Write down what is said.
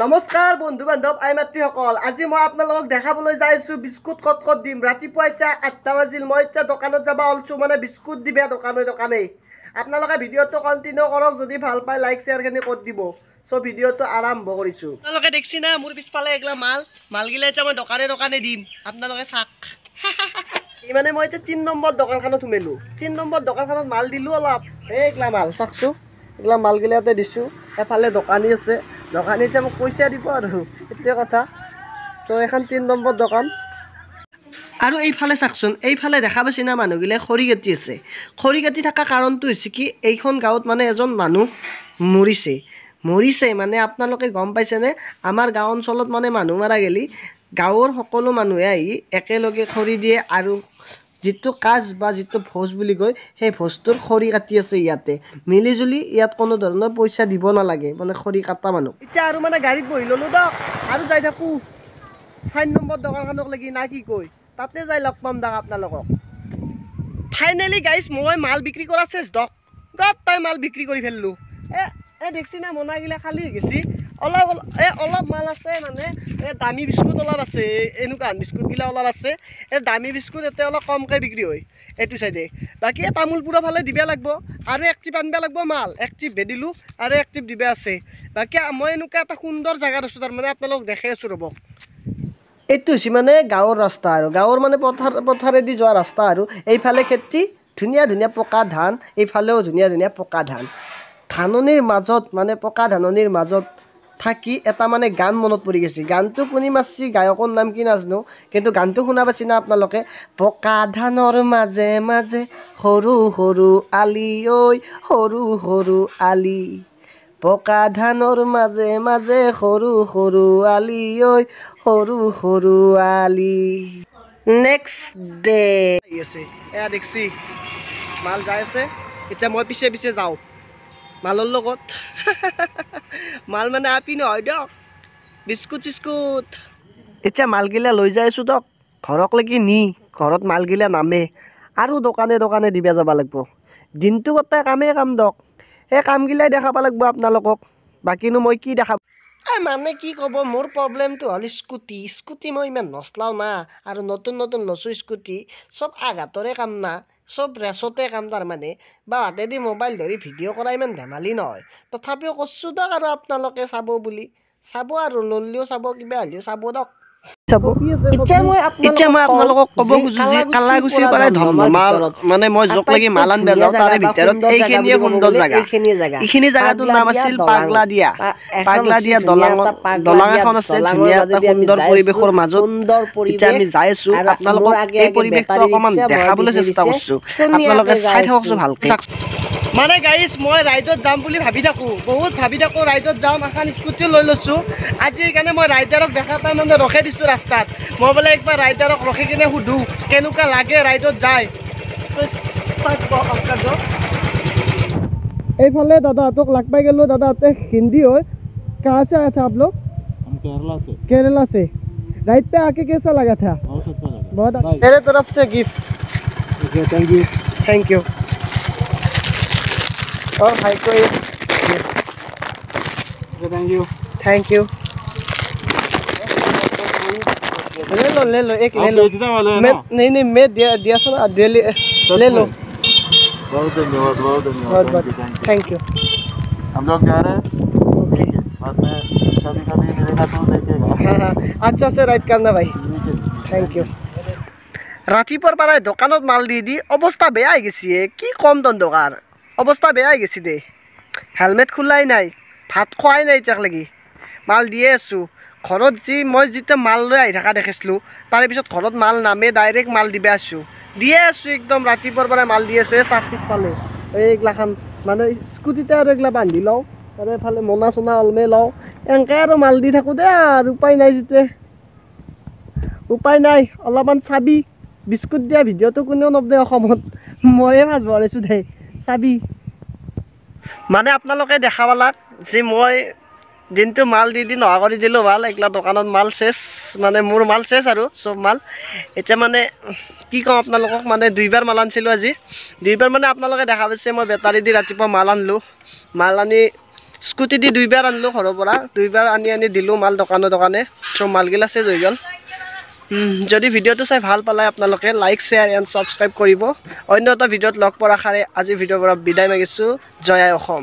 নমস্কাৰ বন্ধু বান্ধৱ আই মাতৃসকল আজি মই আপোনালোকক দেখাবলৈ যাই আছোঁ বিস্কুট ক'ত ক'ত দিম। ৰাতিপুৱা এতিয়া আঠটা বাজিল মই এতিয়া দোকানত যাব ওলছোঁ মানে বিস্কুট দিবে দোকানে দোকানে। আপোনালোকে ভিডিঅ'টো কণ্টিনিউ কৰক যদি ভাল পায় লাইক শ্বেয়াৰখিনি কৰি দিব। চ' ভিডিঅ'টো আৰম্ভ কৰিছোঁ। আপোনালোকে দেখছি না মোৰ পিছফালে এইগিলা মাল। মালগিলা এতিয়া মই দোকানে দোকানে দিম। আপোনালোকে চাওক। এই মানে মই এতিয়া তিনি নম্বৰ দোকানখনত সোমালোঁ। তিনি নম্বৰ দোকানখনত মাল দিলোঁ অলপ। এইগিলা মাল চাওকচোন। এইগিলা মালগিলা ইয়াতে দিছোঁ। এফালে দোকানী আছে। দোকানী এতিয়া মোক পইচা দিব আৰু। সেইটোৱে কথা। চ' এখন তিনি নম্বৰ দোকান। আৰু এইফালে চাওকচোন এইফালে দেখা পাইছে না মানুহগিলাই খৰি কাটি আছে। খৰি কাটি থকা কাৰণটো হৈছে কি এইখন গাঁৱত মানে এজন মানুহ মৰিছে। মৰিছে মানে আপোনালোকে গম পাইছেনে? আমাৰ গাঁও অঞ্চলত মানে মানুহ মাৰা গেলি গাঁৱৰ সকলো মানুহে আহি একেলগে খৰি দিয়ে আৰু যিটো কাজ বা যিটো ভোজ বুলি কয় সেই ভোজটোৰ খৰি কাটি আছে ইয়াতে। মিলি জুলি ইয়াত কোনো ধৰণৰ পইচা দিব নালাগে মানে খৰি কটা মানুহ। এতিয়া আৰু মানে গাড়ীত বহি ল'লোঁ দক আৰু যাই থাকোঁ। চাৰি নম্বৰ দোকানখনক লাগি না কি কয় তাতে যাই লগ পাম দাক আপোনালোকক। ফাইনেলি গাইছ মই মাল বিক্ৰী কৰা চেচ দক। গোটেই মাল বিক্ৰী কৰি ফেলিলোঁ। এ এ দেখছি না মোনাগিলা খালী হৈ গেছি। অলপ অলপ এ অলপ মাল আছে মানে দামী বিস্কুট অলপ আছে এনেকুৱা বিস্কুটগিলা অলপ আছে। এই দামী বিস্কুট এতিয়া অলপ কমকৈ বিক্ৰী হয় এইটো চাইডে। বাকী এই তামোলপুৰৰ ফালে দিব লাগিব আৰু এক টিপ আনিব লাগিব মাল। এক টিপ ভেদিলোঁ আৰু এক টিপ দিব আছে। বাকী মই এনেকুৱা এটা সুন্দৰ জেগাত আছোঁ তাৰমানে আপোনালোকক দেখাই আছোঁ ৰ'ব। এইটো হৈছে মানে গাঁৱৰ ৰাস্তা আৰু গাঁৱৰ মানে পথাৰ পথাৰেদি যোৱা ৰাস্তা আৰু। এইফালে খেতি ধুনীয়া ধুনীয়া পকা ধান এইফালেও ধুনীয়া ধুনীয়া পকা ধান। ধাননিৰ মাজত মানে পকা ধাননিৰ মাজত থাকি এটা মানে গান মনত পৰি গৈছে। গানটো কোনে মাৰছি গায়কৰ নাম কি নাজানো কিন্তু গানটো শুনা পাইছে না আপোনালোকে? পকা ধানৰ মাজে মাজে সৰু সৰু আলি ঐ সৰু সৰু আলি। পকা ধানৰ মাজে মাজে সৰু সৰু আলি ঐ সৰু সৰু আলি। নেক্সট ডে এয়া দেখছি। মাল যাই আছে। এতিয়া মই পিছে পিছে যাওঁ। মালৰ লগত। মাল মানে আপি নহয় দিয়ক বিস্কুট চিস্কুট। এতিয়া মালগিলা লৈ যাই আছোঁ দিয়ক ঘৰক লাগি নি ঘৰত মালগিলা নামে। আৰু দোকানে দোকানে দিব যাব লাগিব। দিনটো গোটেই কামেই কাম দিয়ক সেই কামগিলাই দেখাব লাগিব আপোনালোকক। বাকীনো মই কি এই মানে কি ক'ব মোৰ প্ৰব্লেমটো হ'ল স্কুটি। স্কুটি মই ইমান নচলাওঁ না আৰু নতুন নতুন লৈছোঁ স্কুটি। চব আঘাতৰে কাম না চব ৰেচতে কাম তাৰমানে। বা হাতেদি মোবাইল ধৰি ভিডিঅ' কৰা ইমান ধেমালি নহয়। তথাপিও কৈছোঁ দিয়ক আৰু আপোনালোকে চাব বুলি। চাব আৰু ল'লেও চাব কিবা হ'লেও চাব দিয়ক চাব। এতিয়া মই আপোনালোকক ক'ব খোজোঁ যে কালাগুচিৰ পৰা ধমধমাল মানে মই য'ক লাগি মাল আনব যাওঁ তাৰে ভিতৰত এইখিনিয়ে সুন্দৰ জেগা। এইখিনি জেগাটোৰ নাম আছিল পাগলা দিয়া পাগলা দিয়া দলং দলং এখন আছে ধুনীয়া এটা সুন্দৰ পৰিৱেশৰ মাজত। এতিয়া আমি যাই আছো আপোনালোকক এই পৰিৱেশটো অকণমান দেখাবলৈ চেষ্টা কৰিছো। আপোনালোকে চাই থাককচোন ভালকে। মানে গাড়ীচ মই ৰাইডত যাম বুলি ভাবি থাকোঁ বহুত ভাবি থাকোঁ ৰাইডত যাম এখন স্কুটিও লৈ লৈছোঁ আজি সেইকাৰণে মই ৰাইডাৰক দেখা পাই মানে ৰখাই দিছোঁ ৰাস্তাত মই বোলে একবাৰ ৰাইডাৰক ৰখি কিনে সুধোঁ কেনেকুৱা লাগে ৰাইডত যায় এইফালে দাদাহঁতক লগ পাই গেলোঁ দাদাহঁতে হিন্দী হয় कहाँ से आया था आप लोग हम केरला से केरला से राइड पे आके कैसा लगा था बहुत अच्छा लगा बहुत मेरे तरफ से gift okay thank you thank you और भाई को ये थैंक यू थैंक यू ले लो ले लो एक ले आप लो बेचने वाले हैं मैं ना नहीं नहीं मैं दिया दिया था ना दे ले, ले लो बहुत धन्यवाद बहुत बहुत धन्यवाद बहुत थैंक यू थैंक यू हम लोग जा रहे हैं ओके बाद में कभी कभी मिलेगा तो देखेगा हाँ हाँ अच्छा से राइड करना भाई ठीक है থেংক ইউ ৰাতিপুৱাৰ পৰাই দোকানত মাল দি দি অৱস্থা বেয়া হৈ গৈছে এ। কি ক'ম তহঁতকাৰ অৱস্থা বেয়া হৈ গৈছে দে হেলমেট খোলাই নাই ভাত খোৱাই নাই এতিয়াক লাগি। মাল দিয়ে আছোঁ। ঘৰত যি মই যেতিয়া মাল লৈ আহি থকা দেখিছিলোঁ তাৰে পিছত ঘৰত মাল নামে ডাইৰেক্ট মাল দিব আছোঁ। দিয়ে আছোঁ একদম ৰাতিপুৱাৰ পৰাই মাল দি আছোঁ এই চাহ পিছফালে এইগিলাখান মানে স্কুটিতে আৰু এইগিলা বান্ধি লওঁ। আৰু এইফালে মোনা চোনা অলমে লওঁ। এনেকৈ আৰু মাল দি থাকোঁ দে আৰু উপায় নাই যেতিয়া উপায় নাই অলপমান চাবি। বিস্কুট দিয়া ভিডিঅ'টো কোনেও নবনাই অসমত। ময়ে মাছ ভৰাইছোঁ দে। চাবি। মানে আপোনালোকে দেখা পালাক যে মই দিনটো মাল দি দি নহা কৰি দিলোঁ ভাল এইগিলা দোকানত মাল চেচ মানে মোৰ মাল চেচ আৰু চব মাল। এতিয়া মানে কি ক'ম আপোনালোকক মানে দুইবাৰ মাল আনিছিলোঁ আজি। দুইবাৰ মানে আপোনালোকে দেখা পাইছে মই বেটাৰী দি ৰাতিপুৱা মাল আনিলোঁ। মাল আনি স্কুটি দি দুইবাৰ আনিলোঁ ঘৰৰ পৰা। দুইবাৰ আনি আনি দিলোঁ মাল দোকানে দোকানে। চব মালগিলা চেজ হৈ গ'ল। যদি ভিডিঅ'টো চাই ভাল পালে আপোনালোকে লাইক শ্বেয়াৰ এণ্ড ছাবস্ক্ৰাইব কৰিব। অন্য এটা ভিডিঅ'ত লগ পোৱাৰ আশাৰে আজি ভিডিঅ'ৰ পৰা বিদায় মাগিছোঁ। জয় অসম।